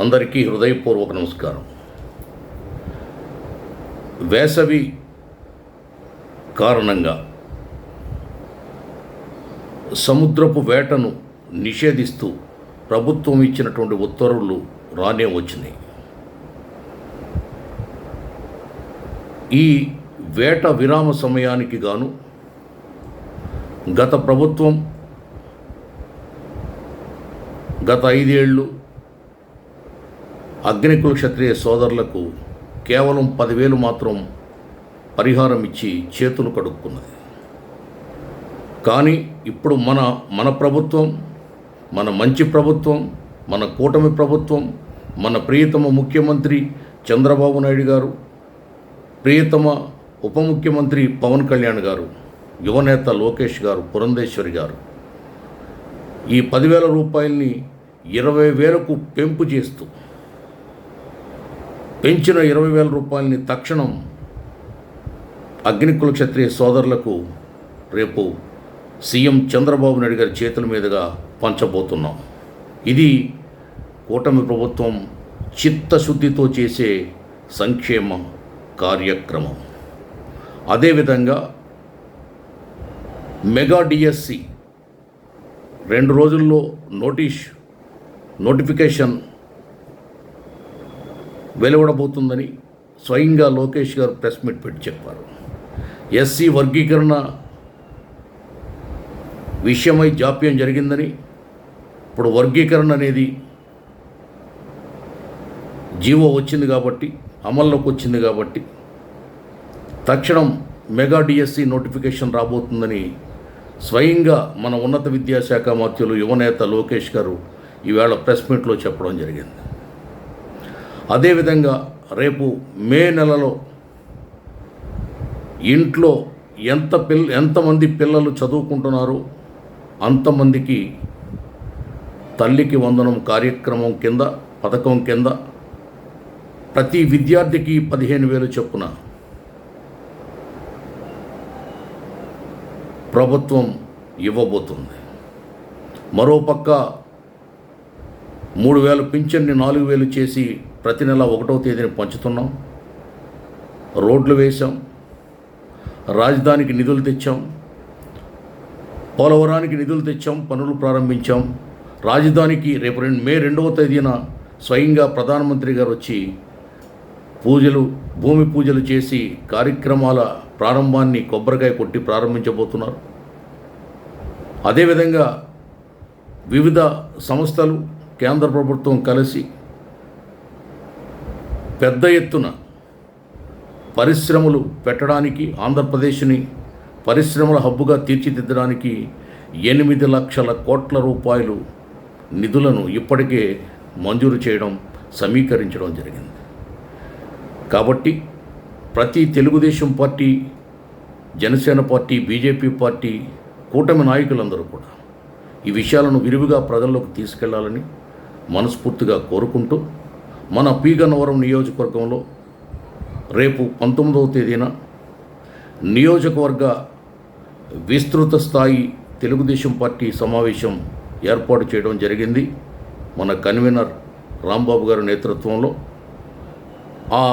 అందరికీ హృదయపూర్వక నమస్కారం. వేసవి కారణంగా సముద్రపు వేటను నిషేధిస్తూ ప్రభుత్వం ఇచ్చినటువంటి ఉత్తర్వులు రానే వచ్చినాయి. ఈ వేట విరామ సమయానికి గాను గత ప్రభుత్వం గత ఐదేళ్ళు అగ్నికుల క్షత్రియ సోదరులకు కేవలం పదివేలు మాత్రం పరిహారం ఇచ్చి చేతులు కడుక్కున్నది. కానీ ఇప్పుడు మన మన ప్రభుత్వం మన మంచి ప్రభుత్వం మన కూటమి ప్రభుత్వం మన ప్రియతమ ముఖ్యమంత్రి చంద్రబాబు నాయుడు గారు ప్రియతమ ఉప ముఖ్యమంత్రి పవన్ కళ్యాణ్ గారు యువనేత లోకేష్ గారు పురంధేశ్వరి గారు ఈ పదివేల రూపాయల్ని ఇరవై వేలకు పెంపు చేస్తూ పెంచిన ఇరవై వేల రూపాయలని తక్షణం అగ్నికుల క్షత్రియ సోదరులకు రేపు సీఎం చంద్రబాబు నాయుడు గారి చేతుల మీదుగా పంచబోతున్నాం. ఇది కూటమి ప్రభుత్వం చిత్తశుద్ధితో చేసే సంక్షేమ కార్యక్రమం. అదేవిధంగా మెగా డిఎస్సి రెండు రోజుల్లో నోటీస్ నోటిఫికేషన్ వెలువడబోతుందని స్వయంగా లోకేష్ గారు ప్రెస్ మీట్ పెట్టి చెప్పారు. ఎస్సీ వర్గీకరణ విషయమై జాప్యం జరిగిందని ఇప్పుడు వర్గీకరణ అనేది జీవో వచ్చింది కాబట్టి అమల్లోకి వచ్చింది కాబట్టి తక్షణం మెగా డిఎస్సి నోటిఫికేషన్ రాబోతుందని స్వయంగా మన ఉన్నత విద్యాశాఖ మంత్రులు యువనేత లోకేష్ గారు ఈవేళ ప్రెస్ మీట్లో చెప్పడం జరిగింది. అదేవిధంగా రేపు మే నెలలో ఇంట్లో ఎంత పిల్ ఎంతమంది పిల్లలు చదువుకుంటున్నారో అంతమందికి తల్లికి వందనం కార్యక్రమం కింద పథకం కింద ప్రతి విద్యార్థికి పదిహేను వేలు చొప్పున ప్రభుత్వం ఇవ్వబోతుంది. మరోపక్క మూడు వేల పింఛన్ని నాలుగు వేలు చేసి ప్రతి నెల ఒకటో తేదీని పంచుతున్నాం. రోడ్లు వేశాం. రాజధానికి నిధులు తెచ్చాం. పోలవరానికి నిధులు తెచ్చాం. పనులు ప్రారంభించాం. రాజధానికి రేపు రెండు మే రెండవ తేదీన స్వయంగా ప్రధానమంత్రి గారు వచ్చి పూజలు భూమి పూజలు చేసి కార్యక్రమాల ప్రారంభాన్ని కొబ్బరికాయ కొట్టి ప్రారంభించబోతున్నారు. అదేవిధంగా వివిధ సంస్థలు కేంద్ర ప్రభుత్వం కలిసి పెద్ద ఎత్తున పరిశ్రమలు పెట్టడానికి ఆంధ్రప్రదేశ్ని పరిశ్రమల హబ్బుగా తీర్చిదిద్దడానికి ఎనిమిది లక్షల కోట్ల రూపాయలు నిధులను ఇప్పటికే మంజూరు చేయడం సమీకరించడం జరిగింది. కాబట్టి ప్రతి Telugu Desam party Janasena party BJP party కూటమి నాయకులందరూ కూడా ఈ విషయాలను విరివిగా ప్రజల్లోకి తీసుకెళ్ళాలని మనస్ఫూర్తిగా కోరుకుంటూ మన పీగన్నవరం నియోజకవర్గంలో రేపు పంతొమ్మిదవ తేదీన నియోజకవర్గ విస్తృత స్థాయి తెలుగుదేశం పార్టీ సమావేశం ఏర్పాటు చేయడం జరిగింది. మన కన్వీనర్ రాంబాబు గారి నేతృత్వంలో ఆ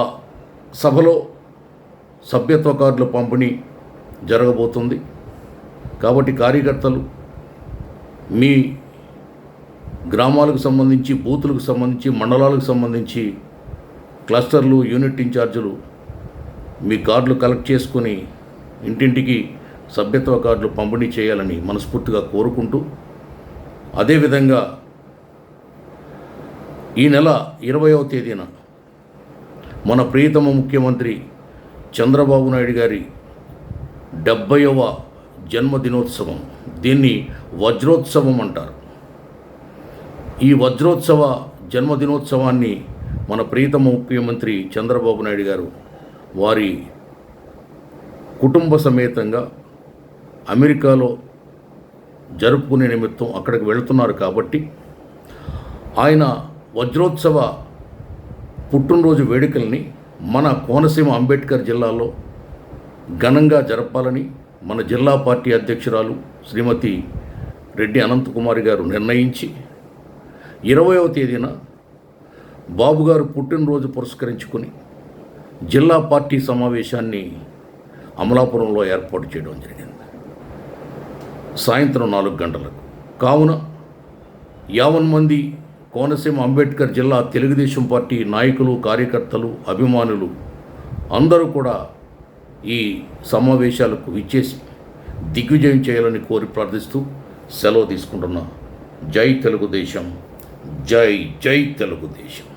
సభలో సభ్యత్వ కార్డుల పంపిణీ జరగబోతుంది. కాబట్టి కార్యకర్తలు మీ గ్రామాలకు సంబంధించి బూతులకు సంబంధించి మండలాలకు సంబంధించి క్లస్టర్లు యూనిట్ ఇన్ఛార్జీలు మీ కార్డులు కలెక్ట్ చేసుకొని ఇంటింటికి సభ్యత్వ కార్డులు పంపిణీ చేయాలని మనస్ఫూర్తిగా కోరుకుంటూ అదేవిధంగా ఈ నెల ఇరవయవ తేదీన మన ప్రియతమ ముఖ్యమంత్రి చంద్రబాబు నాయుడు గారి డెబ్బైవ జన్మదినోత్సవం దీన్ని వజ్రోత్సవం అంటారు. ఈ వజ్రోత్సవ జన్మదినోత్సవాన్ని మన ప్రీతమ ముఖ్యమంత్రి చంద్రబాబు నాయుడు గారు వారి కుటుంబ సమేతంగా అమెరికాలో జరుపుకునే నిమిత్తం అక్కడికి వెళుతున్నారు కాబట్టి ఆయన వజ్రోత్సవ పుట్టినరోజు వేడుకల్ని మన కోనసీమ అంబేద్కర్ జిల్లాలో ఘనంగా జరపాలని మన జిల్లా పార్టీ అధ్యక్షురాలు శ్రీమతి రెడ్డి అనంతకుమారి గారు నిర్ణయించి ఇరవయవ తేదీన బాబుగారు పుట్టినరోజు పురస్కరించుకుని జిల్లా పార్టీ సమావేశాన్ని అమలాపురంలో ఏర్పాటు చేయడం జరిగింది. సాయంత్రం నాలుగు గంటలకు. కావున యావన్ మంది కోనసీమ అంబేద్కర్ జిల్లా తెలుగుదేశం పార్టీ నాయకులు కార్యకర్తలు అభిమానులు అందరూ కూడా ఈ సమావేశాలకు ఇచ్చేసి దిగ్విజయం చేయాలని కోరి ప్రార్థిస్తూ సెలవు తీసుకుంటున్నా జై తెలుగుదేశం జై జై తెలుగుదేశం